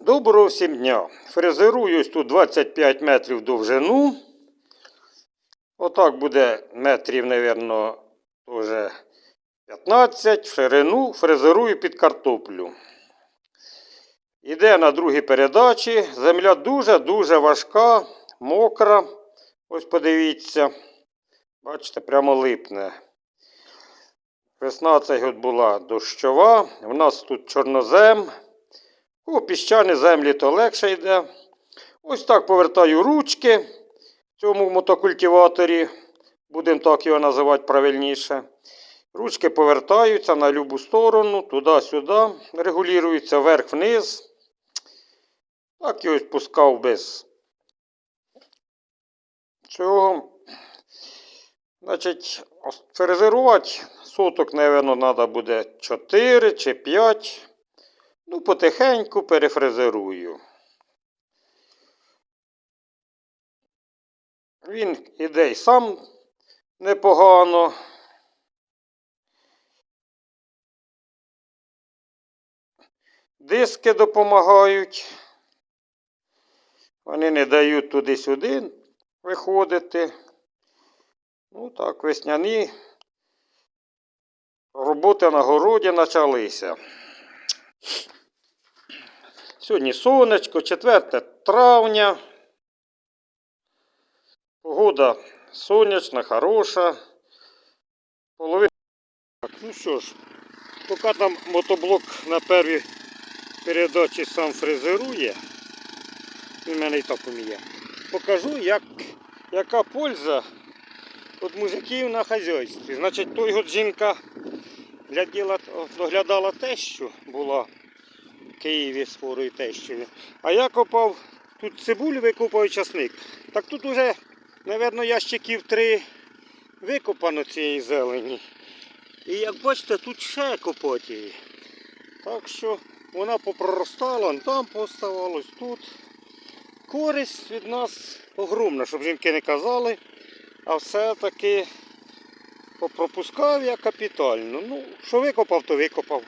Доброго всім дня. Фрезерую ось тут 25 метрів довжину. Отак буде метрів, мабуть, теж 15 в ширину. Фрезерую під картоплю. Іде на другій передачі. Земля дуже-дуже важка, мокра. Ось подивіться. Бачите, прямо липне. Весна цей год була дощова. У нас тут чорнозем. У піщані землі то легше йде. Ось так повертаю ручки в цьому мотокультиваторі. Будемо так його називати правильніше. Ручки повертаються на любу сторону, туди-сюди, регулюються вверх-вниз. Так і ось пускав без цього. Значить, фрезерувати соток, мабуть, треба буде 4 чи 5. Ну, потихеньку перефрезерую. Він іде й сам непогано. Диски допомагають. Вони не дають туди-сюди виходити. Ну так, весняні роботи на городі почалися. Сьогодні сонечко, 4 травня. Погода сонячна, хороша. Половина. Ну що ж, поки там мотоблок на первій передачі сам фрезерує, він мене і так уміє. Покажу, як, яка польза від мужиків на хазяйстві. Значить, той от жінка доглядала тещу була в Києві з хворою тещою. А я копав тут цибулю, викопав часник. Так тут уже, мабуть, ящиків три викопано цієї зелені. І як бачите, тут ще копати її. Так що вона попроростала, там поставалось тут. Користь від нас огромна, щоб жінки не казали. А все-таки попропускав я капітально. Ну, що викопав, то викопав.